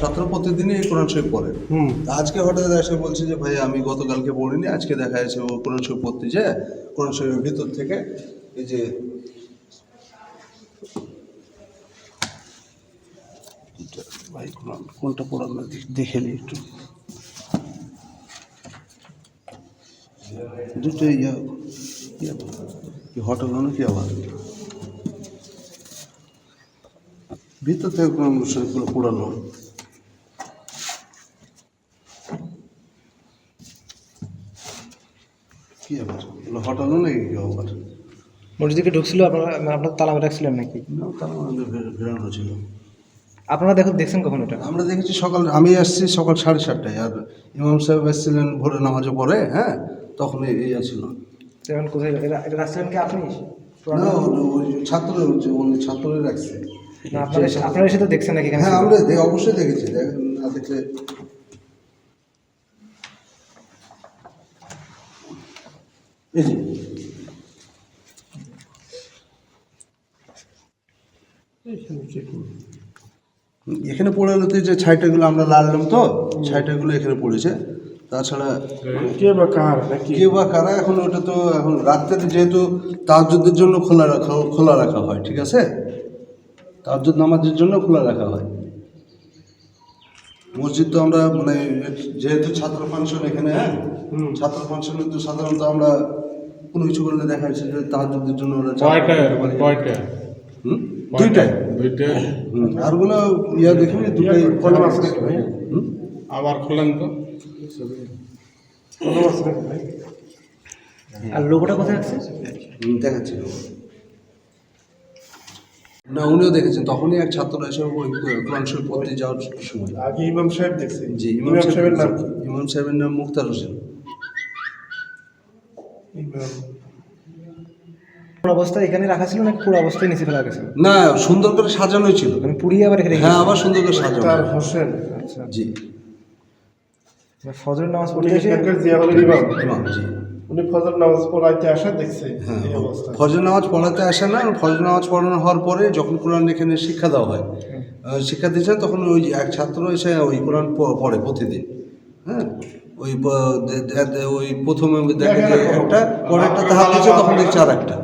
ছাত্র প্রতিদিনই এই কোরআন শরীফ পড়ে। হুম। আজকে হঠাৎ এসে বলছে যে ভাই আমি গতকালকে পড়িনি আজকে দেখা যাচ্ছে ও কোরআন শরীফ পড়তে যায় কোরআন শরীফের ভিতর থেকে এই যে ভাই কোরআন কোনটা পড়ানো দেখে নি একটু। দুটো ইয়া ইয়া কি হঠাৎ হলো কি আবার ভিতর থেকে কোরআন শরীফগুলো পড়ানো কি আবার এগুলো হলো নাকি কি আবার? মসজিদে ঢুকছিল আপনারা মানে আপনার তালা রাখছিলেন নাকি? না তার মধ্যে ছিল আপনারা দেখো দেখছেন কখন এটা আমরা দেখেছি সকাল আমি আসছি সকাল সাড়ে সাতটায় আর ইমাম সাহেব এসেছিলেন ভোরে নামাজে পরে হ্যাঁ? তখন এই ছিল তো এখন কোথায়? এটা রাখছিলেন কি আপনি? না ওই ছাত্র উনি ছাত্রই রাখছে। আপনারা এসে- তো দেখছেন নাকি হ্যাঁ আমরা অবশ্যই দেখেছি দেখ- না দেখলে এই যে। এখানে পড়ে হলো তো যে ছাইটাগুলো আমরা লাড়লাম তো ছাইটাগুলো এখানে পড়েছে তাছাড়া কে বা কার কে বা কারা এখন ওটা তো এখন রাত্রে যেহেতু তাহাজ্জুদের জন্য খোলা রাখা খোলা রাখা হয় ঠিক আছে তাহাজ্জুদ নামাজের জন্য খোলা রাখা হয় মসজিদ তো আমরা মানে যেহেতু ছাত্র ফাংশন এখানে হ্যাঁ। ছাত্র ফাংশনে তো সাধারণত আমরা কোনো কিছু করলে দেখা যাচ্ছে যে তাহাজ্জুদের জন্য ওরা? দুইটাই। দুইটা হুম, আরগুলো ইয়া দেখিনি? দুটাই কলম আছে। হুম? আবার খোলেন তো। কলম ভাই? আর লোগোটা কোথায় আছে? হুম, দেখাচ্ছি না উনিও দেখেছেন। তখনই এক ছাত্র এসে ওই কোরআন শরীফ পড়তে যাওয়ার সময়। আগে ইমাম সাহেব দেখছে। জি ইমাম সাহেবের নাম ইমাম সাহেবের নাম মুক্তার হোসেন। অবস্থায় এখানে রাখা ছিল নাকি পুরো অবস্থায় নিচে ফেলা না সুন্দর করে সাজানোই ছিল। মানে পুড়িয়ে আবার রেখে হ্যাঁ আবার সুন্দর করে সাজানো। তার হোসেন আচ্ছা। জি। নামাজ উনি পড়তে এসে এখানকার ইমাম। ইমাম জি। উনি ফজর নামাজ পড়াইতে আসা দেখছে হ্যাঁ অবস্থা। ফজর নামাজ পড়াতে আসে না ফজর নামাজ পড়ানো হওয়ার পরে যখন কোরআন এখানে শিক্ষা দেওয়া হয় শিক্ষা দিয়েছেন তখন ওই এক ছাত্র এসে ওই কোরআন প- পড়ে প্রতিদিন হ্যাঁ। ওই ওই প্রথমে দেখে যে একটা পরে একটা দিচ্ছে তখন দেখছে আর একটা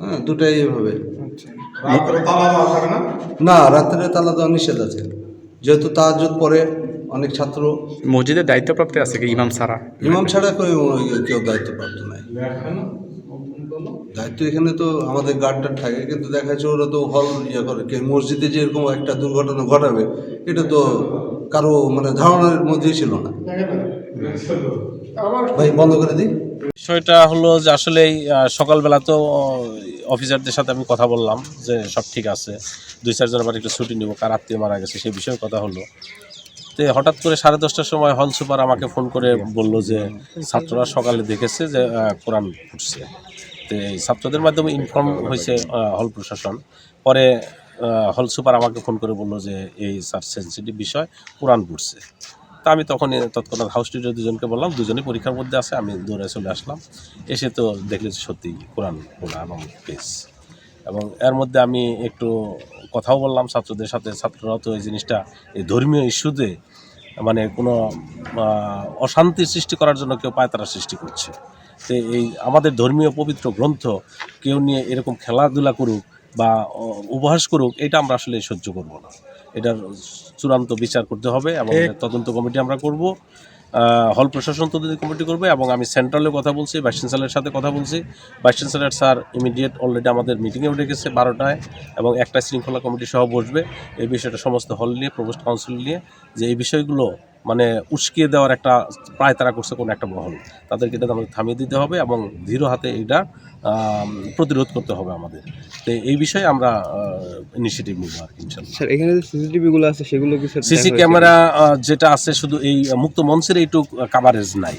হ্যাঁ দুটাই এভাবে। আচ্ছা না? না রাত্রে তালা দেওয়া নিষেধ আছে। যেহেতু তাহাজ্জুদ পরে অনেক ছাত্র। মসজিদের দায়িত্বপ্রাপ্ত আছে কি ইমাম সারা ইমাম ছাড়া কেউ কেউ দায়িত্বপ্রাপ্ত নাই। দায়িত্ব এখানে তো আমাদের গার্ডটার থাকে কিন্তু দেখা যাচ্ছে ওরা তো হল ইয়ে করে। কে মসজিদে যে এরকম একটা দুর্ঘটনা ঘটাবে এটা তো কারও মানে ধারণার মধ্যেই ছিল না। ভাই, বন্ধ করে দিই। বিষয়টা হলো যে আসলে সকালবেলা তো অফিসারদের সাথে আমি কথা বললাম যে সব ঠিক আছে, দুই চারজন আবার একটু ছুটি নিব, কার আত্মীয় মারা গেছে সেই বিষয়ে কথা হলো। তো হঠাৎ করে সাড়ে দশটার সময় হল সুপার আমাকে ফোন করে বলল যে ছাত্ররা সকালে দেখেছে যে কোরআন পড়ছে। তো এই ছাত্রদের মাধ্যমে ইনফর্ম হয়েছে হল প্রশাসন। পরে হল সুপার আমাকে ফোন করে বলল যে এই স্যার সেন্সিটিভ বিষয়, কোরআন পড়ছে। তা আমি তখন তৎক্ষণাৎ হাউস টিচার দুজনকে বললাম, দুজনেই পরীক্ষার মধ্যে আছে, আমি দৌড়ে চলে আসলাম। এসে তো দেখলে সত্যি কোরআন কোরআন এবং এবং এর মধ্যে আমি একটু কথাও বললাম ছাত্রদের সাথে ছাত্ররা তো এই জিনিসটা, এই ধর্মীয় ইস্যুতে মানে কোনো অশান্তি সৃষ্টি করার জন্য কেউ পায়তারা সৃষ্টি করছে। তো এই আমাদের ধর্মীয় পবিত্র গ্রন্থ কেউ নিয়ে এরকম খেলাধুলা করুক বা উপহাস করুক, এটা আমরা আসলে সহ্য করব না। এটার চূড়ান্ত বিচার করতে হবে এবং তদন্ত কমিটি আমরা করব। হল প্রশাসন তদন্ত কমিটি করবে এবং আমি সেন্ট্রালে কথা বলছি ভাইস চ্যান্সেলারের সাথে কথা বলছি। Vice chancellor sir immediate already আমাদের মিটিংয়েও ডেকেছে বারোটায় এবং একটা শৃঙ্খলা কমিটি সহ বসবে। এই বিষয়টা সমস্ত হল নিয়ে প্রভোস্ট কাউন্সিল নিয়ে যে এই বিষয়গুলো মানে উস্কিয়ে দেওয়ার একটা প্রায় তারা করছে কোনো একটা মহল তাদেরকে এটা আমাদের থামিয়ে দিতে হবে এবং ধীর হাতে এটা প্রতিরোধ করতে হবে আমাদের। তো এই বিষয়ে আমরা ইনিশিয়েটিভ নিব আর কি স্যার এখানে যে সিসিটিভি আছে সেগুলো কি সিসি ক্যামেরা যেটা আছে শুধু এই মুক্ত মঞ্চের এইটুক কাভারেজ নাই।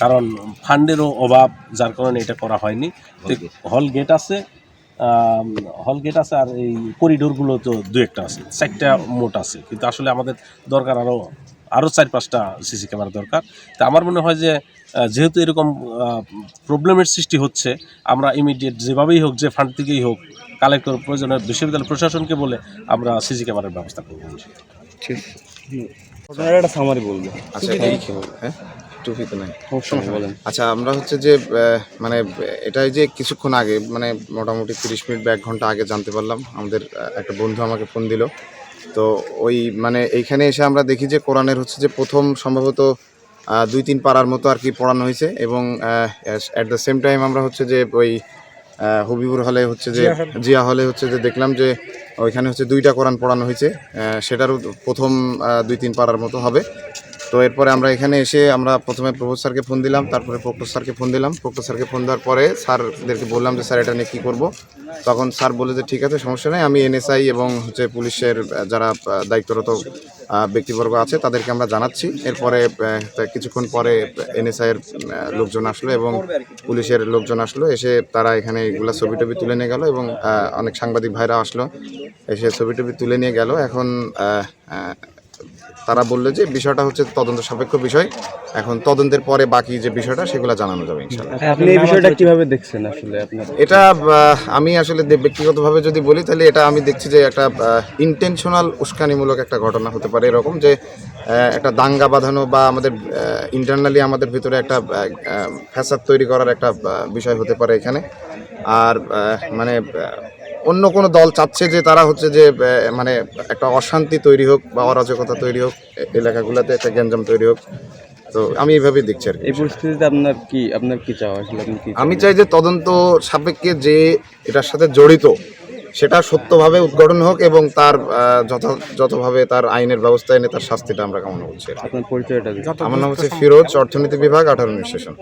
কারণ ফান্ডেরও অভাব যার কারণে এটা করা হয়নি। হল গেট। আছে হল গেট আছে আর এই করিডোরগুলো তো দু একটা আছে চারটা মোট আছে। কিন্তু আসলে আমাদের দরকার আরও আরও চার পাঁচটা সিসি ক্যামেরা দরকার। তা আমার মনে হয় যে যেহেতু এরকম প্রবলেমের সৃষ্টি হচ্ছে আমরা ইমিডিয়েট যেভাবেই হোক যে ফান্ড থেকেই হোক কালেক্ট করে প্রয়োজনে বিশ্ববিদ্যালয় প্রশাসনকে বলে আমরা সিসি ক্যামেরার ব্যবস্থা করব ঠিক। আছে ঘটনার একটা সামারি বলবে আচ্ছা এই হ্যাঁ? টুপিতে নাই। বলেন। আচ্ছা আমরা হচ্ছে যে মানে এটাই যে কিছুক্ষণ আগে মানে মোটামুটি তিরিশ মিনিট বা এক ঘণ্টা আগে জানতে পারলাম। আমাদের একটা বন্ধু আমাকে ফোন দিল। তো ওই মানে এইখানে এসে আমরা দেখি যে কোরআনের হচ্ছে যে প্রথম সম্ভবত দুই তিন পাড়ার মতো আর কি পড়ানো হয়েছে এবং অ্যাট দ্য সেম টাইম আমরা হচ্ছে যে ওই হবিবুর হলে হচ্ছে যে জিয়া হলে। হচ্ছে যে দেখলাম যে ওইখানে হচ্ছে দুইটা কোরআন পড়ানো হয়েছে সেটারও প্রথম দুই তিন পাড়ার মতো হবে। তো এরপরে আমরা এখানে এসে আমরা প্রথমে প্রভোজ স্যারকে ফোন দিলাম, তারপরে প্রক্টর স্যারকে ফোন দিলাম। প্রক্টর স্যারকে ফোন দেওয়ার পরে স্যারদেরকে বললাম যে, স্যার, এটা নিয়ে কী করব? তখন স্যার বলে যে, ঠিক আছে, সমস্যা নেই। আমি এনএসআই এবং হচ্ছে পুলিশের যারা দায়িত্বরত ব্যক্তিবর্গ আছে, তাদেরকে আমরা জানাচ্ছি। এরপরে কিছুক্ষণ পরে এনএসআইয়ের লোকজন আসলো এবং পুলিশের লোকজন আসলো। এসে তারা এখানে এগুলা ছবি টবি তুলে নিয়ে গেল এবং অনেক সাংবাদিক ভাইরা আসলো। এসে ছবি টবি তুলে নিয়ে গেল। এখন তারা বলল যে বিষয়টা হচ্ছে তদন্ত সাপেক্ষ বিষয়। এখন তদন্তের পরে বাকি যে বিষয়টা সেগুলো জানানো যাবে ইনশাল্লাহ আপনি এই বিষয়টা কীভাবে দেখছেন আসলে আপনার? এটা আমি আসলে ব্যক্তিগতভাবে যদি বলি তাহলে এটা আমি দেখছি যে একটা ইন্টেনশনাল উস্কানিমূলক একটা ঘটনা হতে পারে এরকম যে একটা দাঙ্গা বাঁধানো বা আমাদের ইন্টারনালি আমাদের ভিতরে একটা ফ্যাসাদ তৈরি করার একটা বিষয় হতে পারে এখানে। আর মানে অন্য কোনো দল চাচ্ছে যে তারা হচ্ছে যে মানে একটা অশান্তি তৈরি হোক বা অরাজকতা তৈরি হোক এলাকাগুলোতে একটা গ্যাঞ্জাম তৈরি হোক। তো আমি এইভাবেই দেখছি আর এই পরিস্থিতিতে আপনার কি আপনার কি চাওয়া? আসলে আপনি কি আমি চাই যে তদন্ত সাপেক্ষে যে এটার সাথে জড়িত সেটা সত্যভাবে উদ্ঘাটন হোক এবং তার আহ, যথা যতভাবে তার আইনের ব্যবস্থা এনে তার শাস্তিটা আমরা কামনা করছি আপনার পরিচয়টা আমার নাম হচ্ছে ফিরোজ অর্থনীতি বিভাগ আঠারো স্টেশন